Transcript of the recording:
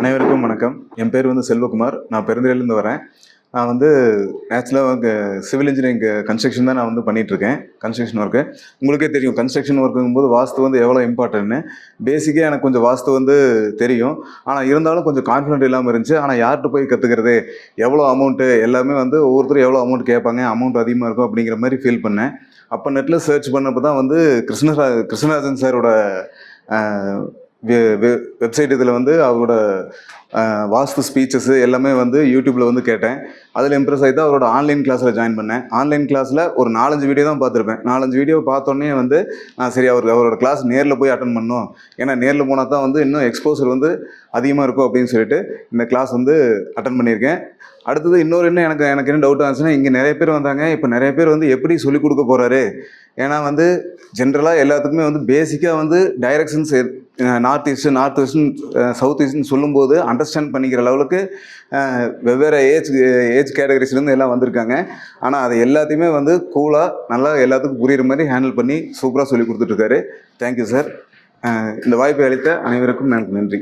அனைவருக்கும் வணக்கம். என் பேர் வந்து செல்வகுமார். நான் பெருந்துறையிலேருந்து வரேன். நான் வந்து ஆக்சுவலாக இங்கே சிவில் இன்ஜினியரிங் கன்ஸ்ட்ரக்ஷன் தான் நான் வந்து பண்ணிகிட்ருக்கேன் கன்ஸ்ட்ரக்ஷன் ஒர்க்கு உங்களுக்கே தெரியும் கன்ஸ்ட்ரக்ஷன் ஒர்க்குங்கும்போது வாஸ்து வந்து எவ்வளோ இம்பார்ட்டன்ட்னு பேசிக்காக எனக்கு கொஞ்சம் வாஸ்து வந்து தெரியும். ஆனால் இருந்தாலும் கொஞ்சம் கான்ஃபிடென்ட் இல்லாமல் இருந்துச்சு. ஆனால் யார்கிட்ட போய் கற்றுக்கிறது எவ்வளோ அமௌண்ட்டு எல்லாமே வந்து ஒவ்வொருத்தரும் எவ்வளோ அமௌண்ட் கேட்பாங்க அமௌண்ட் அதிகமாக இருக்கும் அப்படிங்கிற மாதிரி ஃபீல் பண்ணேன். அப்போ நெட்டில் சர்ச் பண்ணப்போ தான் வந்து கிருஷ்ணரா கிருஷ்ணராஜன் சாரோட வெப்சைட் இதில் வந்து அவரோட வாஸ்து ஸ்பீச்சஸ் எல்லாமே வந்து யூடியூப்பில் வந்து கேட்டேன். அதில் இம்ப்ரெஸ் ஆகி தான் அவரோட ஆன்லைன் கிளாஸில் ஜாயின் பண்ணேன். ஆன்லைன் கிளாஸில் ஒரு நாலஞ்சு வீடியோ தான் பார்த்துருப்பேன். நாலஞ்சு வீடியோ பார்த்தோன்னே வந்து நான் சரி அவர் அவரோட கிளாஸ் நேரில் போய் அட்டன் பண்ணோம் ஏன்னா நேரில் போனால் தான் வந்து இன்னும் எக்ஸ்போசர் வந்து அதிகமாக இருக்கும் அப்படின்னு சொல்லிட்டு இந்த கிளாஸ் வந்து அட்டன் பண்ணியிருக்கேன். அடுத்தது இன்னொரு என்ன எனக்கு எனக்கு என்ன டவுட் ஆச்சுன்னா இங்கே நிறைய பேர் வந்தாங்க. இப்போ நிறைய பேர் வந்து எப்படி சொல்லிக் கொடுக்க போகிறாரு ஏன்னா வந்து ஜென்ரலாக எல்லாத்துக்குமே வந்து பேசிக்காக வந்து டைரக்ஷன்ஸ் நார்த் ஈஸ்ட் நார்த் வெஸ்ட்னு சவுத் ஈஸ்ட்னு சொல்லும்போது அண்டர்ஸ்டாண்ட் பண்ணிக்கிற லெவலுக்கு வெவ்வேறு ஏஜ் ஏஜ் கேட்டகரிஸ்லேருந்து எல்லாம் வந்திருக்காங்க. ஆனால் அது எல்லாத்தையுமே வந்து கூலாக நல்லா எல்லாத்துக்கும் புரிகிற மாதிரி ஹேண்டில் பண்ணி சூப்பராக சொல்லி கொடுத்துட்ருக்காரு தேங்க்யூ சார் இந்த வாய்ப்பை அளித்த அனைவருக்கும் எனக்கு நன்றி.